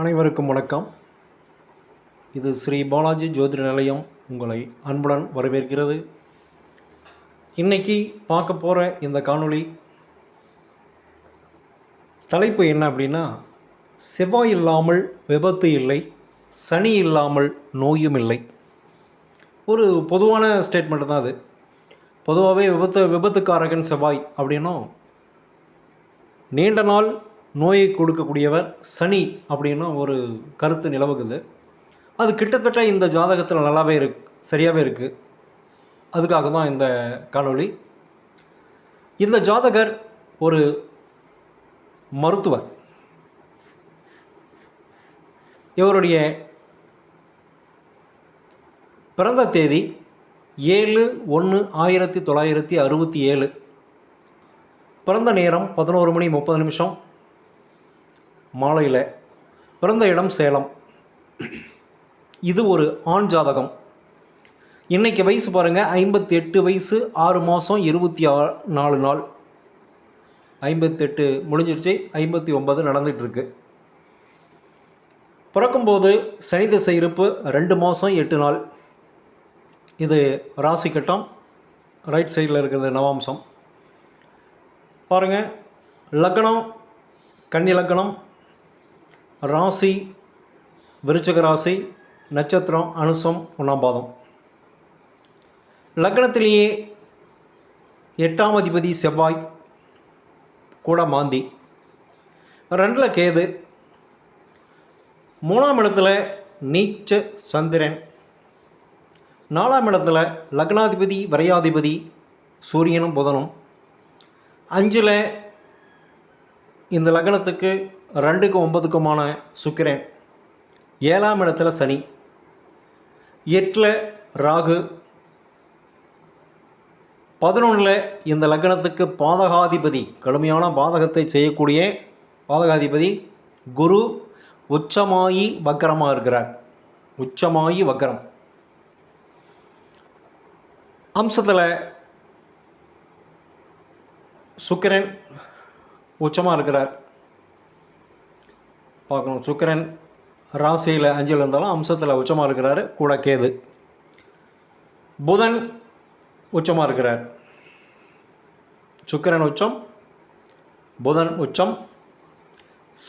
அனைவருக்கும் வணக்கம். இது ஸ்ரீ பாலாஜி ஜோதிட நிலையம் உங்களை அன்புடன் வரவேற்கிறது. இன்னைக்கு பார்க்க போகிற இந்த காணொளி தலைப்பு என்ன அப்படின்னா செவ்வாய் இல்லாமல் விபத்து இல்லை சனி இல்லாமல் நோயும் இல்லை. ஒரு பொதுவான ஸ்டேட்மெண்ட் தான் அது. பொதுவாகவே விபத்து விபத்துக்காரகன் செவ்வாய் அப்படின்னும் நீண்ட நாள் நோயை கொடுக்கக்கூடியவர் சனி அப்படின்னு ஒரு கருத்து நிலவுகுது. அது கிட்டத்தட்ட இந்த ஜாதகத்தில் நல்லாவே இருக்கு சரியாகவே இருக்குது அதுக்காக தான் இந்த காணொளி. இந்த ஜாதகர் ஒரு மருத்துவர். இவருடைய பிறந்த தேதி ஏழு ஒன்று ஆயிரத்தி தொள்ளாயிரத்தி அறுபத்தி ஏழு. பிறந்த நேரம் பதினோரு மணி முப்பது நிமிஷம். மாலையில் பிறந்த இடம் சேலம். இது ஒரு ஆண் ஜாதகம். இன்றைக்கு வயசு பாருங்கள் ஐம்பத்தி எட்டு வயசு ஆறு மாதம் இருபத்தி ஆ நாலு நாள். ஐம்பத்தெட்டு முடிஞ்சிருச்சு ஐம்பத்தி ஒன்பது நடந்துகிட்ருக்கு பிறக்கும்போது சனி திசை இருப்பு ரெண்டு மாதம் எட்டு நாள். இது ராசி கட்டம் ரைட் சைடில் இருக்கிறது நவாம்சம். பாருங்கள் லக்னம் கன்னி லக்னம் ராசி விருச்சக ராசி நட்சத்திரம் அனுசம் ஒன்றாம் பாதம். லக்னத்திலேயே எட்டாம் அதிபதி செவ்வாய் கூட மாந்தி. ரெண்டில் கேது. மூணாம் இடத்துல நீச்ச சந்திரன். நாலாம் இடத்துல லக்னாதிபதி வரையாதிபதி சூரியனும் புதனும். அஞ்சில் இந்த லக்னத்துக்கு ரெண்டுக்கு ஒன்பதுக்குமான சுக்கிரன் ஏழாம் இடத்துல சனி. எட்டில் ராகு. பதினொன்றில் இந்த லக்னத்துக்கு பாதகாதிபதி கடுமையான பாதகத்தை செய்யக்கூடிய பாதகாதிபதி குரு உச்சமாயி வக்கரமாக இருக்கிறார். உச்சமாயி வக்கரம். அம்சத்தில் சுக்கிரன் உச்சமாக இருக்கிறார். பார்க்கணும். சுக்கிரன் ராசியில் அஞ்சில் இருந்தாலும் அம்சத்தில் உச்சமாக இருக்கிறாரு. கூட கேது. புதன் உச்சமாக இருக்கிறார். சுக்கரன் உச்சம் புதன் உச்சம்.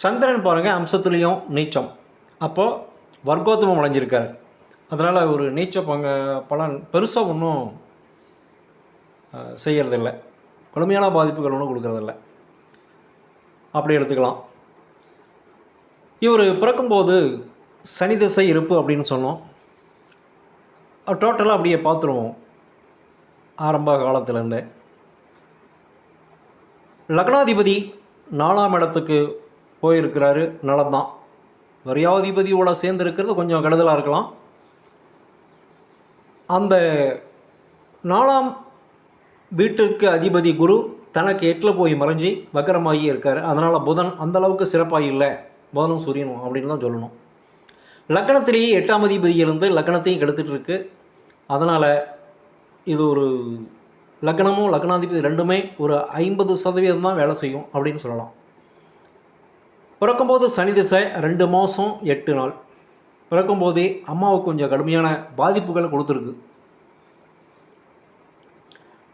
சந்திரன் பாருங்கள் அம்சத்துலேயும் நீச்சம். அப்போது வர்க்கோத்தமம் அடைஞ்சிருக்கார். அதனால் ஒரு நீச்ச பங்க பலன் பெருசாக ஒன்றும் செய்கிறதில்ல கடுமையான பாதிப்புகள் ஒன்றும் கொடுக்கறதில்ல. அப்படி எடுத்துக்கலாம். இவர் பிறக்கும்போது சனி திசை இருப்பு அப்படின்னு சொன்னோம். டோட்டலாக அப்படியே பார்த்துருவோம். ஆரம்ப காலத்திலேருந்தே. லக்னாதிபதி நாலாம் இடத்துக்கு போயிருக்கிறாரு. நலம்தான் வரியாதிபதியோட சேர்ந்து இருக்கிறது கொஞ்சம் கெடுதலாக இருக்கலாம். அந்த நாலாம் வீட்டிற்கு அதிபதி குரு தனக்கு எட்டில் போய் மறைஞ்சி வக்கரமாகி இருக்கார். அதனால் புதன் அந்தளவுக்கு சிறப்பாக இல்லை. புதனும் சூரியனும் அப்படின்னு தான் சொல்லணும். லக்கணத்திலேயே எட்டாம் அதிபதியிலிருந்து லக்கணத்தையும் கெடுத்துட்டு இருக்கு அதனால் இது ஒரு லக்னமும் லக்னாதிபதி ரெண்டுமே ஒரு ஐம்பது சதவீதம் தான் வேலை செய்யும் அப்படின்னு சொல்லலாம். பிறக்கும்போது சனி திசை ரெண்டு மாதம் எட்டு நாள். பிறக்கும்போதே அம்மாவுக்கு கொஞ்சம் கடுமையான பாதிப்புகளை கொடுத்துருக்கு.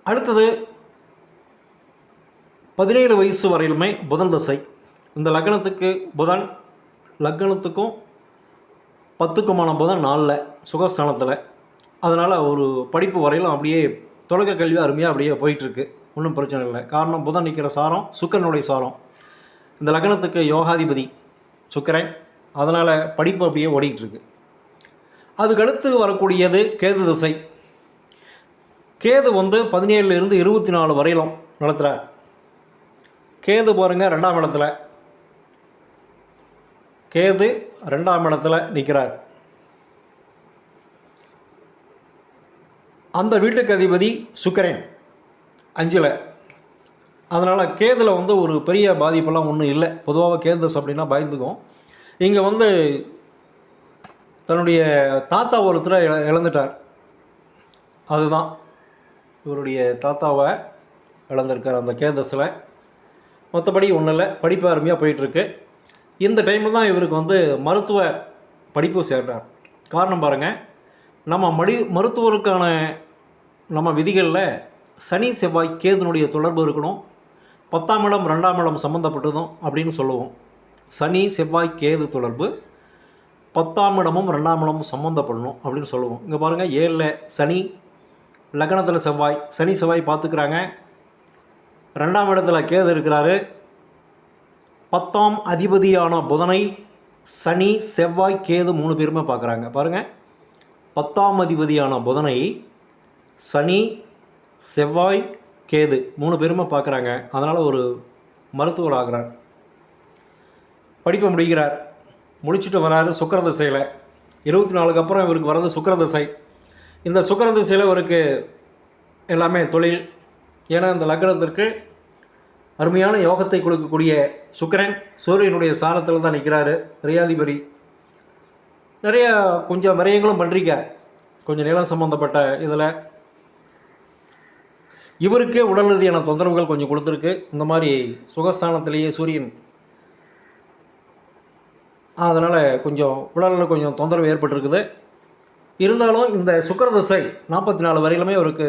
அடுத்தது பதினேழு வயசு வரையிலுமே புதன் தசை. இந்த லக்னத்துக்கு புதன் லக்னத்துக்கும் பத்துக்குமான புதன் நாளில் சுகஸ்தானத்தில். அதனால் ஒரு படிப்பு வரையிலும் அப்படியே தொடக்க கல்வி அருமையாக அப்படியே போயிட்டுருக்கு. ஒன்றும் பிரச்சனை இல்லை. காரணம் புதன் நிற்கிற சாரம் சுக்கரனுடைய சாரம். இந்த லக்னத்துக்கு யோகாதிபதி சுக்கரன். அதனால் படிப்பு அப்படியே ஓடிக்கிட்டுருக்கு. அதுக்கடுத்து வரக்கூடியது கேது திசை. கேது வந்து பதினேழுல இருந்து இருபத்தி நாலு வரையிலும் நடத்துகிறார் கேது பாருங்கள் ரெண்டாம் இடத்துல. கேது ரெண்டாம் இடத்துல நிற்கிறார் அந்த வீட்டுக்கு அதிபதி சுக்கரன். அஞ்சில். அதனால் கேதில் வந்து ஒரு பெரிய பாதிப்பெல்லாம் ஒன்றும் இல்லை. பொதுவாக கேந்தஸ் அப்படின்னா பயந்துக்கும். இங்கே வந்து தன்னுடைய தாத்தா ஒருத்தரை இழ இழந்துட்டார். அதுதான் இவருடைய தாத்தாவை இழந்திருக்கார் அந்த கேந்தஸில் மற்றபடி ஒன்றும் இல்லை. படிப்பு அருமையாக போயிட்டுருக்கு இந்த டைமில் தான் இவருக்கு வந்து மருத்துவ படிப்பு சேர்றார். காரணம் பாருங்கள் நம்ம மடி மருத்துவருக்கான நம்ம விதிகளில் சனி செவ்வாய் கேதுனுடைய தொடர்பு இருக்கணும். பத்தாம் இடம் ரெண்டாம் இடம் சம்மந்தப்பட்டதும் அப்படின்னு சொல்லுவோம். சனி செவ்வாய் கேது தொடர்பு பத்தாம் இடமும் ரெண்டாம் இடமும் சம்மந்தப்படணும் அப்படின்னு சொல்லுவோம். இங்கே பாருங்கள் ஏழில் சனி லக்னத்தில் செவ்வாய் சனி செவ்வாய் பார்த்துக்கிறாங்க. ரெண்டாம் இடத்துல கேது இருக்கிறாரு. பத்தாம் அதிபதியான புதனை சனி செவ்வாய் கேது மூணு பேருமே பார்க்குறாங்க. பாருங்கள் பத்தாம் அதிபதியான புதனை சனி செவ்வாய் கேது மூணு பேருமே பார்க்குறாங்க. அதனால் ஒரு மருத்துவர் ஆகிறார். படிப்பை முடிக்கிறார். முடிச்சுட்டு வராரு சுக்கர திசையில். இருபத்தி நாலுக்கு அப்புறம் இவருக்கு வர்றது சுக்கர திசை. இந்த சுக்கர திசையில் இவருக்கு எல்லாமே தொழில். ஏன்னா இந்த லக்னத்திற்கு அருமையான யோகத்தை கொடுக்கக்கூடிய சுக்கரன் சூரியனுடைய சாரத்தில் தான் நிற்கிறாரு ரியாதிபதி நிறைய கொஞ்சம் விரயங்களும் பண்ணுறீங்க கொஞ்சம் நிலம் சம்மந்தப்பட்ட இதில். இவருக்கே உடல் ரீதியான தொந்தரவுகள் கொஞ்சம் கொடுத்துருக்கு. இந்த மாதிரி சுகஸ்தானத்திலேயே சூரியன். அதனால் கொஞ்சம் உடலில் கொஞ்சம் தொந்தரவு ஏற்பட்டிருக்குது. இருந்தாலும் இந்த சுக்கர தசை நாற்பத்தி நாலு வரையிலுமே அவருக்கு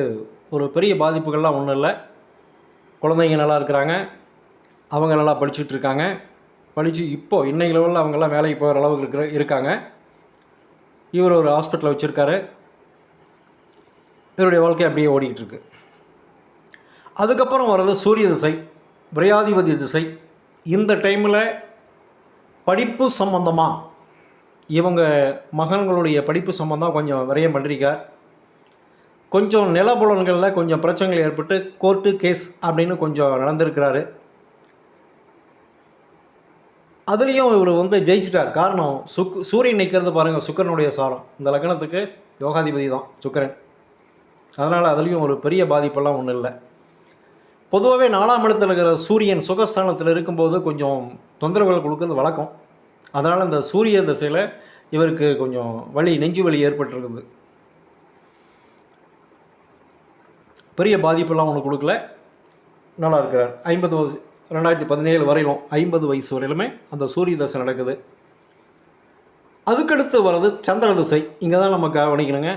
ஒரு பெரிய பாதிப்புகள்லாம் ஒன்றும் இல்லை. குழந்தைங்க நல்லா இருக்கிறாங்க. அவங்க நல்லா படிச்சுட்டு இருக்காங்க படித்து இப்போ இன்றைக்கு லெவலில் அவங்கெல்லாம் வேலைக்கு போகிற அளவுக்கு இருக்கிற இருக்காங்க. இவர் ஒரு ஹாஸ்பிட்டலில் வச்சுருக்காரு. இவருடைய வாழ்க்கை அப்படியே ஓடிக்கிட்டு இருக்கு அதுக்கப்புறம் வர்றது சூரிய திசை விரையாதிபதி திசை. இந்த டைமில் படிப்பு சம்பந்தமாக இவங்க மகன்களுடைய படிப்பு சம்பந்தம் கொஞ்சம் விரயம் பண்ணிருக்கார். கொஞ்சம் நிலப்புலன்களில் கொஞ்சம் பிரச்சனைகள் ஏற்பட்டு கோர்ட்டு கேஸ் அப்படின்னு கொஞ்சம் நடந்திருக்கிறாரு. அதுலேயும் இவர் வந்து ஜெயிச்சிட்டார். காரணம் சுக் சூரியன் நிற்கிறது பாருங்கள் சுக்கரனுடைய சாரம். இந்த லக்னத்துக்கு யோகாதிபதி தான் சுக்கரன். அதனால் அதுலேயும் ஒரு பெரிய பாதிப்பெல்லாம் ஒன்றும் இல்லை. பொதுவாகவே நாலாம் இடத்தில் இருக்கிற சூரியன் சுகஸ்தானத்தில் இருக்கும்போது கொஞ்சம் தொந்தரவுகள் கொடுக்கறது வழக்கம். அதனால் இந்த சூரிய திசையில் இவருக்கு கொஞ்சம் வலி நெஞ்சு வலி ஏற்பட்டிருக்குது. பெரிய பாதிப்பெல்லாம் ஒன்று கொடுக்கல. நல்லா இருக்கிறார். ஐம்பது வயசு ரெண்டாயிரத்தி பதினேழு வரையிலும் ஐம்பது வயசு வரையிலுமே அந்த சூரிய தசை நடக்குது. அதுக்கடுத்து வர்றது சந்திர திசை. இங்கே தான் நம்ம கவனிக்கணுங்க.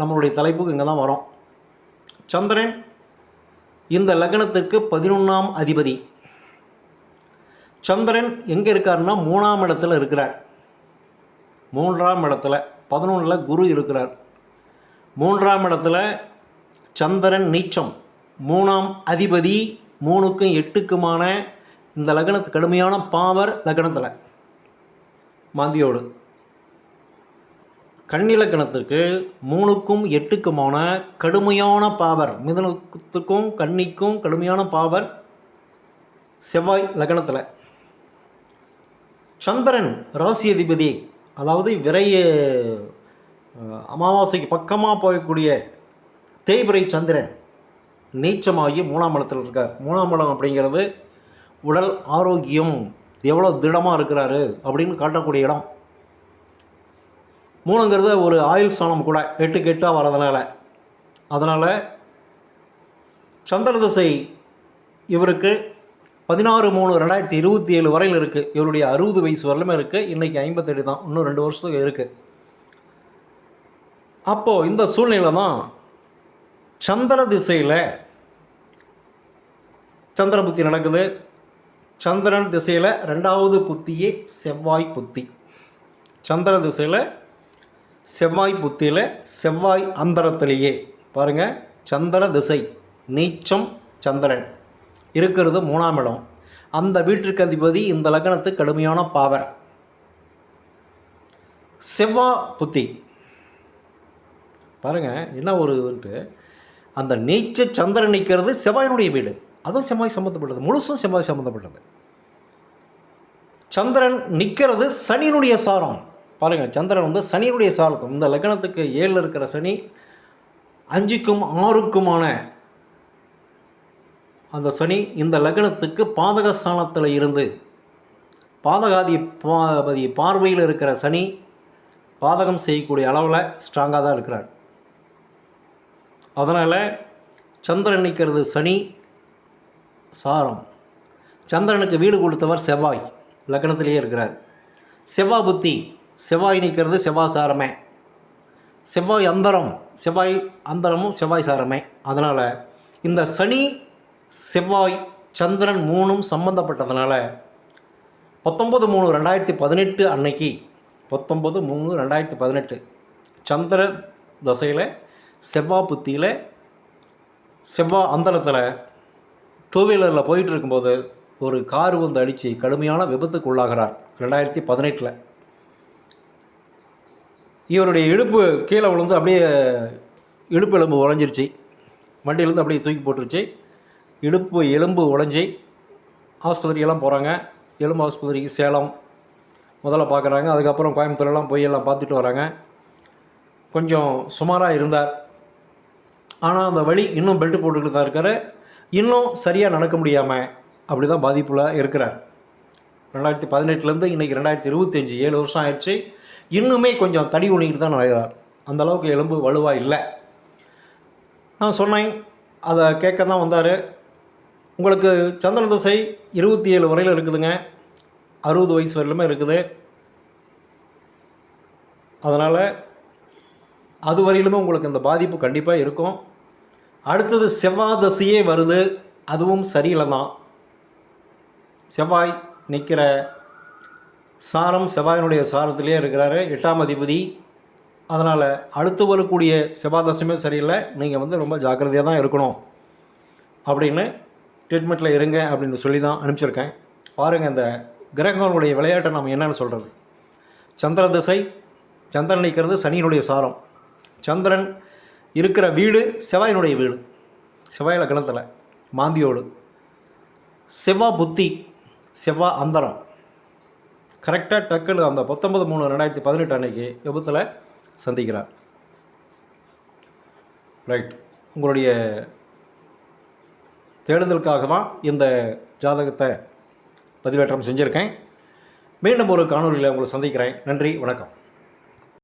நம்மளுடைய தலைப்புக்கு இங்கே தான் வரோம். சந்திரன் இந்த லக்னத்திற்கு பதினொன்றாம் அதிபதி. சந்திரன் எங்கே இருக்காருன்னா மூணாம் இடத்துல இருக்கிறார். மூன்றாம் இடத்துல பதினொன்றில் குரு இருக்கிறார். மூன்றாம் இடத்துல சந்திரன் நீச்சம். மூணாம் அதிபதி மூணுக்கும் எட்டுக்குமான இந்த லக்னத்து கடுமையான பாவர் லக்னத்தில். மாந்தியோடு. கன்னி மூணுக்கும் எட்டுக்குமான கடுமையான பாவர் மிதனத்துக்கும் கன்னிக்கும் கடுமையான பாவர் செவ்வாய் லக்னத்தில். சந்திரன் ராசி அதிபதி அதாவது விரைய அமாவாசைக்கு பக்கமாக போகக்கூடிய தேய்பிரை சந்திரன் நீச்சமாகி மூணாம் இடத்துல இருக்கார். மூணாம் இடம் அப்படிங்கிறது உடல் ஆரோக்கியம். எவ்வளோ திடமாக இருக்கிறாரு அப்படின்னு காட்டக்கூடிய இடம். மூணுங்கிறது ஒரு ஆயுள் ஸ்தானம் கூட எட்டு கெட்டாக வரதுனால அதனால் சந்திர திசை இவருக்கு பதினாறு மூணு ரெண்டாயிரத்தி இருபத்தி ஏழு வரையில் இருக்குது இவருடைய அறுபது வயசு வரலுமே இருக்குது இன்றைக்கி ஐம்பத்தெட்டு தான். இன்னும் ரெண்டு வருஷத்துக்கு இருக்குது அப்போது இந்த சூழ்நிலை தான் சந்திர திசையில் சந்திர புத்தி நடக்குது. சந்திரன் திசையில் ரெண்டாவது புத்தியே செவ்வாய் புத்தி. சந்திர திசையில் செவ்வாய் புத்தியில் செவ்வாய் அந்தரத்திலேயே. பாருங்கள் சந்திர திசை நீச்சம் சந்திரன். இருக்கிறது மூணாம் இடம். அந்த வீட்டிற்கு அதிபதி இந்த லக்னத்து கடுமையான பாவர். செவ்வா புத்தி. பாருங்கள் என்ன ஒரு இதுன்ட்டு அந்த நீச்ச சந்திரன் நிற்கிறது செவ்வாயினுடைய வீடு. அதுவும் செவ்வாய் சம்மந்தப்பட்டது முழுசும் செவ்வாய் சம்மந்தப்பட்டது சந்திரன் நிற்கிறது சனியினுடைய சாரம். பாருங்கள் சந்திரன் வந்து சனியினுடைய சாரத்தம். இந்த லக்னத்துக்கு ஏழில் இருக்கிற சனி அஞ்சுக்கும் ஆறுக்குமான அந்த சனி இந்த லக்னத்துக்கு பாதகஸ்தானத்தில் இருந்து பாதகாதி பாதி பார்வையில் இருக்கிற சனி பாதகம் செய்யக்கூடிய அளவில் ஸ்ட்ராங்காக தான் இருக்கிறார். அதனால் சந்திரன் நிற்கிறது சனி சாரம். சந்திரனுக்கு வீடு கொடுத்தவர் செவ்வாய். லக்னத்திலேயே இருக்கிறார். செவ்வாய் புத்தி. செவ்வாய் நிற்கிறது செவ்வாய் சாரமே. செவ்வாய் அந்தரம். செவ்வாய் அந்தரமும் செவ்வாய் சாரமே. அதனால் இந்த சனி செவ்வாய் சந்திரன் மூணும் சம்பந்தப்பட்டதுனால பத்தொம்பது மூணு ரெண்டாயிரத்தி பதினெட்டு அன்னைக்கு பத்தொம்பது மூணு ரெண்டாயிரத்தி பதினெட்டு சந்திர தசையில் செவ்வாய் புத்தியில் செவ்வா அந்தரத்தில் டூ வீலரில் போயிட்டு இருக்கும்போது ஒரு கார் வந்து அடித்து கடுமையான விபத்துக்கு உள்ளாகிறார் ரெண்டாயிரத்தி பதினெட்டில். இவருடைய இடுப்பு கீழே விழுந்து அப்படியே இடுப்பு எலும்பு உடஞ்சிருச்சு. வண்டியிலேருந்து அப்படியே தூக்கி போட்டுருச்சு. இடுப்பு எலும்பு உடஞ்சி ஆஸ்பத்திரியெல்லாம் போகிறாங்க எலும்பு ஆஸ்பத்திரிக்கு சேலம் முதல்ல பார்க்குறாங்க அதுக்கப்புறம் கோயம்புத்தூர்லாம் போய் எல்லாம் பார்த்துட்டு வராங்க. கொஞ்சம் சுமாராக இருந்தார். ஆனால் அந்த வழி இன்னும் பெல்ட் போட்டுக்கிட்டு தான் இருக்கார். இன்னும் சரியாக நடக்க முடியாமல் அப்படி தான் பாதிப்பில் இருக்கிறார். ரெண்டாயிரத்தி பதினெட்டுலேருந்து இன்றைக்கி ரெண்டாயிரத்தி இருபத்தஞ்சி ஏழு வருஷம் ஆயிடுச்சு. இன்னுமே கொஞ்சம் தடி உணிக்கிட்டு தான் நடக்கிறார் அந்த அளவுக்கு எலும்பு வலுவாக இல்லை. நான் சொன்னேன் அதை கேட்க தான் வந்தார். உங்களுக்கு சந்திர திசை இருபத்தி ஏழு வரையில் இருக்குதுங்க. அறுபது வயசு வரையிலுமே இருக்குது. அதனால் அது வரையிலுமே உங்களுக்கு இந்த பாதிப்பு கண்டிப்பாக இருக்கும். அடுத்தது செவ்வாய் தசையே வருது. அதுவும் சரியில்லை தான் செவ்வாய் நிற்கிற சாரம் செவ்வாயினுடைய சாரத்திலே இருக்கிறாரு. எட்டாம் அதிபதி. அதனால் அடுத்து வரக்கூடிய செவ்வாய் சரியில்லை. நீங்கள் வந்து ரொம்ப ஜாக்கிரதையாக தான் இருக்கணும். அப்படின்னு ட்ரீட்மெண்ட்டில் இருங்க அப்படின்னு சொல்லி தான் அனுப்பிச்சிருக்கேன். பாருங்கள் இந்த கிரகங்களுடைய விளையாட்டை நம்ம என்னென்னு சொல்கிறது சந்திர திசை சந்திரன் நிற்கிறது சனியினுடைய சாரம். சந்திரன் இருக்கிற வீடு செவ்வாயினுடைய வீடு. செவ்வாய் லக்னத்தில் மாந்தியோடு. செவ்வாய் புத்தி செவ்வாய் அந்தரம். கரெக்டாக டக்குன்னு அந்த பத்தொன்பது மூணு ரெண்டாயிரத்தி பதினெட்டு அன்னைக்கு விபத்தில் சந்திக்கிறார். ரைட் உங்களுடைய தேடுதலுக்காக தான் இந்த ஜாதகத்தை பதிவேற்றம் செஞ்சுருக்கேன். மீண்டும் ஒரு காணொலியில் உங்களை சந்திக்கிறேன். நன்றி வணக்கம்.